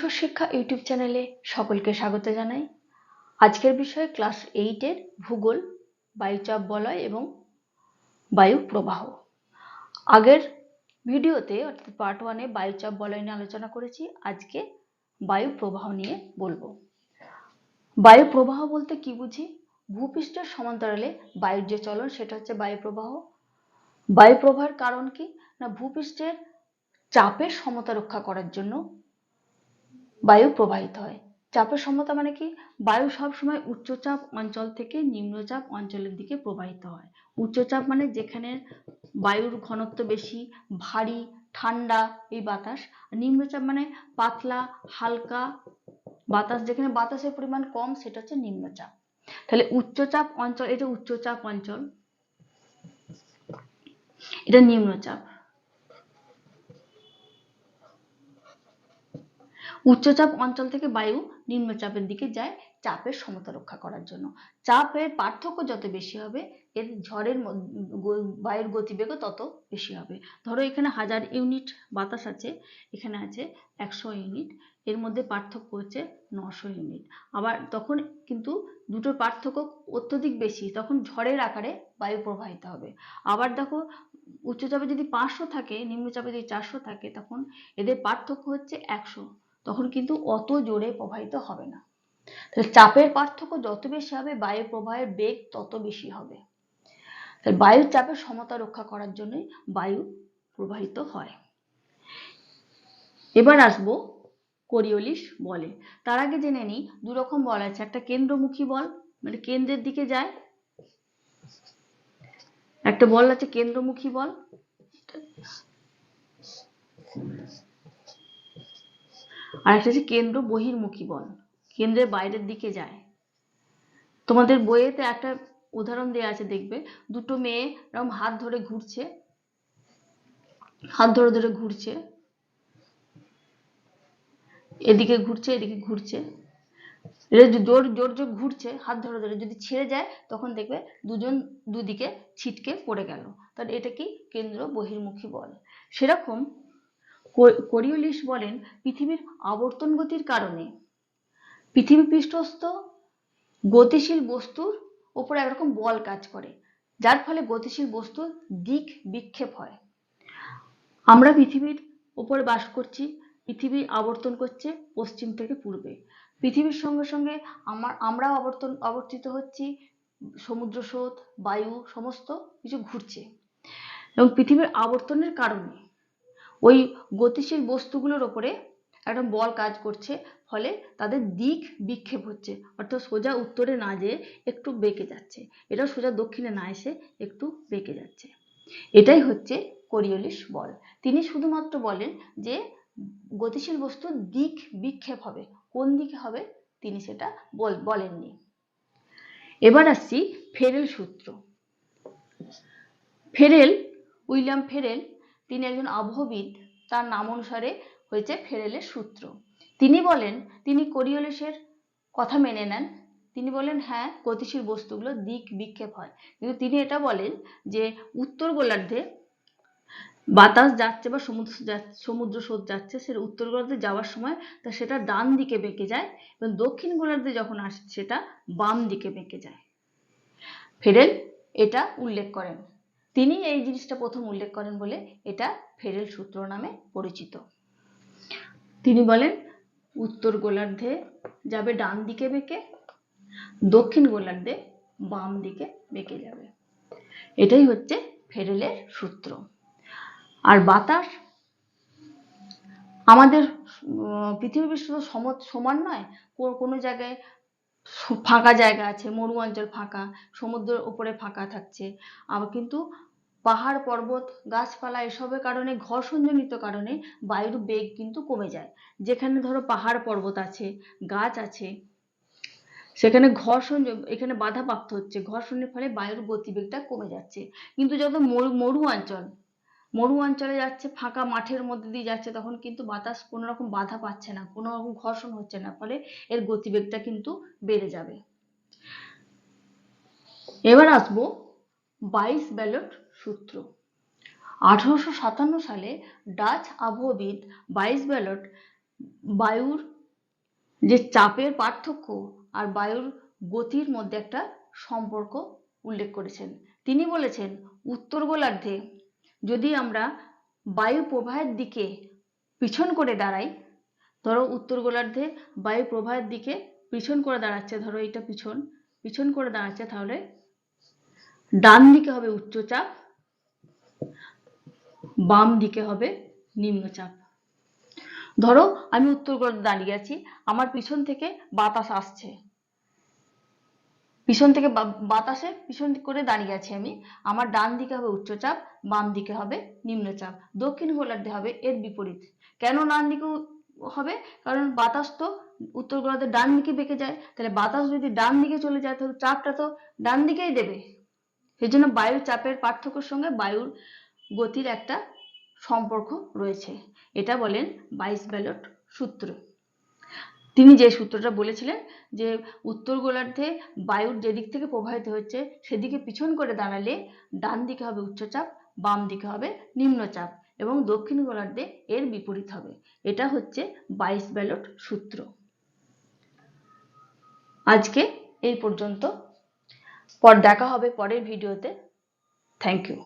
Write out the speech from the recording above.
বিশ্ব শিক্ষা ইউটিউব চ্যানেলে সকলকে স্বাগত জানাই। আজকের বিষয় ক্লাস এইটের ভূগোল, বায়ুচাপ বলয় এবং বায়ু প্রবাহ আগের ভিডিওতে, অর্থাৎ পার্ট ওয়ানে বায়ুচাপ বলয় নিয়ে আলোচনা করেছি। আজকে বায়ু প্রবাহ নিয়ে বলব। বায়ু প্রবাহ বলতে কি বুঝি? ভূপৃষ্ঠের সমান্তরালে বায়ুর যে চলন, সেটা হচ্ছে বায়ু প্রবাহ বায়ু প্রবাহের কারণ কি? না, ভূপৃষ্ঠের চাপের সমতা রক্ষা করার জন্য বায়ু প্রবাহিত হয়। চাপের সমতা মানে কি? বায়ু সবসময় উচ্চচাপ অঞ্চল থেকে নিম্নচাপ অঞ্চলের দিকে প্রবাহিত হয়। উচ্চচাপ মানে যেখানে বায়ুর ঘনত্ব বেশি, ভারী, ঠান্ডা এই বাতাস। নিম্নচাপ মানে পাতলা, হালকা বাতাস। যেখানে বাতাসের পরিমাণ কম, সেটা হচ্ছে নিম্নচাপ। তাহলে উচ্চচাপ অঞ্চল এটা উচ্চচাপ অঞ্চল, এটা নিম্নচাপ। উচ্চচাপ অঞ্চল থেকে বায়ু নিম্নচাপের দিকে যায় চাপের সমতা রক্ষা করার জন্য। চাপের পার্থক্য যত বেশি হবে, এর ঝড়ের বায়ুর গতিবেগও তত বেশি হবে। ধরো এখানে হাজার ইউনিট বাতাস আছে, এখানে আছে একশো ইউনিট, এর মধ্যে পার্থক্য হচ্ছে নশো ইউনিট। আবার তখন কিন্তু দুটোর পার্থক্য অত্যধিক বেশি, তখন ঝড়ের আকারে বায়ু প্রবাহিত হবে। আবার দেখো, উচ্চচাপে যদি পাঁচশো থাকে, নিম্নচাপে যদি চারশো থাকে, তখন এদের পার্থক্য হচ্ছে একশো। তখন কিন্তু অত জোরে প্রবাহিত হবে না। তাহলে চাপের পার্থক্য যত বেশি হবে, বায়ু প্রবাহের বেগ তত বেশি হবে। তাহলে বায়ুর চাপের সমতা রক্ষা করার জন্যই বায়ু প্রবাহিত হয়। এবার আসব কোরিওলিস বলে। তার আগে জেনে নিই, দু রকম বল আছে। একটা কেন্দ্রমুখী বল মানে কেন্দ্রের দিকে যায়। একটা বল আছে কেন্দ্রমুখী বল। আর একটা হচ্ছে কেন্দ্র বহির্মুখী বল। কেন্দ্রের বাইরের দিকে যায়। তোমাদের বইয়েতে একটা উদাহরণ দেওয়া আছে, দেখবে। দুটো মেয়ে এরকম হাত ধরে ঘুরছে। হাত ধরে ধরে ঘুরছে। এদিকে ঘুরছে এদিকে ঘুরছে। জোর জোর জোর ঘুরছে, হাত ধরে ধরে। যদি ছেড়ে যায়, তখন দেখবে দুজন দুদিকে ছিটকে পড়ে গেল। তাহলে এটা কি? কেন্দ্র বহির্মুখী বল। সেরকম কোরিওলিস বলেন, পৃথিবীর আবর্তন গতির কারণে। পৃথিবী পৃষ্ঠস্থ, গতিশীল বস্তুর ওপর একরকম বল কাজ করে, যার ফলে গতিশীল বস্তুর দিক বিক্ষেপ হয়। আমরা পৃথিবীর উপরে বাস করছি, পৃথিবী আবর্তন করছে পশ্চিম থেকে পূর্বে। পৃথিবীর সঙ্গে সঙ্গে আমার, আমরাও আবর্তন, আবর্তিত হচ্ছি, সমুদ্র স্রোত, বায়ু, সমস্ত কিছু ঘুরছে। এবং পৃথিবীর আবর্তনের কারণে। ওই গতিশীল বস্তুগুলোর ওপরে একটা বল কাজ করছে, ফলে তাদের দিক বিক্ষেপ হচ্ছে। অর্থাৎ সোজা উত্তরে না যেয়ে একটু বেঁকে যাচ্ছে। এটা সোজা দক্ষিণে না এসে একটু বেঁকে যাচ্ছে। এটাই হচ্ছে কোরিওলিস বল। তিনি শুধুমাত্র বলেন যে গতিশীল বস্তুর দিক বিক্ষেপ হবে। কোন দিকে হবে? তিনি সেটা বলেননি। এবার আসছি ফেরেল সূত্র। ফেরেল, উইলিয়াম ফেরেল তিনি একজন আবহবিদ তার নাম অনুসারে হয়েছে ফেরেলের সূত্র। তিনি বলেন, তিনি কোরিওলিসের কথা মেনে নেন। তিনি বলেন হ্যাঁ গতিশীল বস্তুগুলো দিক বিক্ষেপ হয়। কিন্তু তিনি এটা বলেন যে, উত্তর গোলার্ধে বাতাস যাচ্ছে বা সমুদ্র সমুদ্র স্রোত যাচ্ছে সেটা উত্তর গোলার্ধে যাওয়ার সময় তা সেটা ডান দিকে বেঁকে যায় এবং দক্ষিণ গোলার্ধে যখন আসে সেটা বাম দিকে বেঁকে যায়। ফেরেল এটা উল্লেখ করেন। তিনি এই জিনিসটা প্রথম উল্লেখ করেন বলে এটা ফেরেল সূত্র নামে পরিচিত। তিনি বলেন, উত্তর গোলার্ধে যাবে ডান দিকে বেঁকে, দক্ষিণ গোলার্ধে বাম দিকে বেঁকে যাবে। এটাই হচ্ছে ফেরেলের সূত্র। আর বাতাস আমাদের পৃথিবী বিশ্ব সমান নয় কোনো জায়গায় ফাঁকা জায়গা আছে মরু অঞ্চল ফাঁকা, সমুদ্রের উপরে ফাঁকা থাকছে। আবার কিন্তু পাহাড়, পর্বত, গাছপালা এসবের কারণে ঘর্ষণজনিত কারণে বায়ুর বেগ কিন্তু কমে যায়। যেখানে ধরো পাহাড়, পর্বত আছে, গাছ আছে, সেখানে ঘর্ষণ এখানে বাধাপ্রাপ্ত হচ্ছে। ঘর্ষণের ফলে বায়ুর গতিবেগটা কমে যাচ্ছে। কিন্তু যত মরু অঞ্চল মরু অঞ্চলে যাচ্ছে, ফাঁকা মাঠের মধ্যে দিয়ে যাচ্ছে, তখন কিন্তু বাতাস কোনো রকম বাধা পাচ্ছে না, কোনো রকম ঘর্ষণ হচ্ছে না, ফলে এর গতিবেগটা কিন্তু বেড়ে যাবে। এবার আসব বাইশ ব্যালট সূত্র। আঠারোশো সাতান্ন সালে ডাচ আবহবিদ বাইশ ব্যালট বায়ুর যে চাপের পার্থক্য আর বায়ুর গতির মধ্যে একটা সম্পর্ক উল্লেখ করেছেন। তিনি বলেছেন, উত্তর গোলার্ধে যদি আমরা বায়ু প্রবাহের দিকে পিছন করে দাঁড়াই, ধরো উত্তর গোলার্ধে বায়ু প্রবাহের দিকে পিছন করে দাঁড়াচ্ছে, ধরো এটা পিছন পিছন করে দাঁড়াচ্ছে, তাহলে ডান দিকে হবে উচ্চচাপ, বাম দিকে হবে নিম্নচাপ। ধরো আমি উত্তর গোলার্ধে দাঁড়িয়ে আছি, আমার পিছন থেকে বাতাস আসছে। পিছন থেকে বাতাসে পিছন করে দাঁড়িয়ে আছি আমি। আমার ডান দিকে হবে উচ্চচাপ, বাম দিকে হবে নিম্নচাপ। দক্ষিণ গোলার্ধে হবে এর বিপরীত। কেন ডান দিকে হবে? কারণ বাতাস তো উত্তর গোলার্ধে ডান দিকে বেঁকে যায়। তাহলে বাতাস যদি ডান দিকে চলে যায়, তাহলে চাপটা তো ডান দিকেই দেবে। সেই জন্য বায়ুর চাপের পার্থক্যের সঙ্গে বায়ুর গতির একটা সম্পর্ক রয়েছে। এটা বলেন বাইশ ব্যালট সূত্র। তিনি যে সূত্রটা বলেছিলেন যে উত্তর গোলার্ধে বায়ুর যেদিক থেকে প্রবাহিত হচ্ছে, সেদিকে পিছন করে দাঁড়ালে ডান দিকে হবে উচ্চচাপ, বাম দিকে হবে নিম্নচাপ এবং দক্ষিণ গোলার্ধে এর বিপরীত হবে। এটা হচ্ছে বাইশ ব্যালট সূত্র। আজকে এই পর্যন্ত। পর দেখা হবে পরের ভিডিওতে। Thank you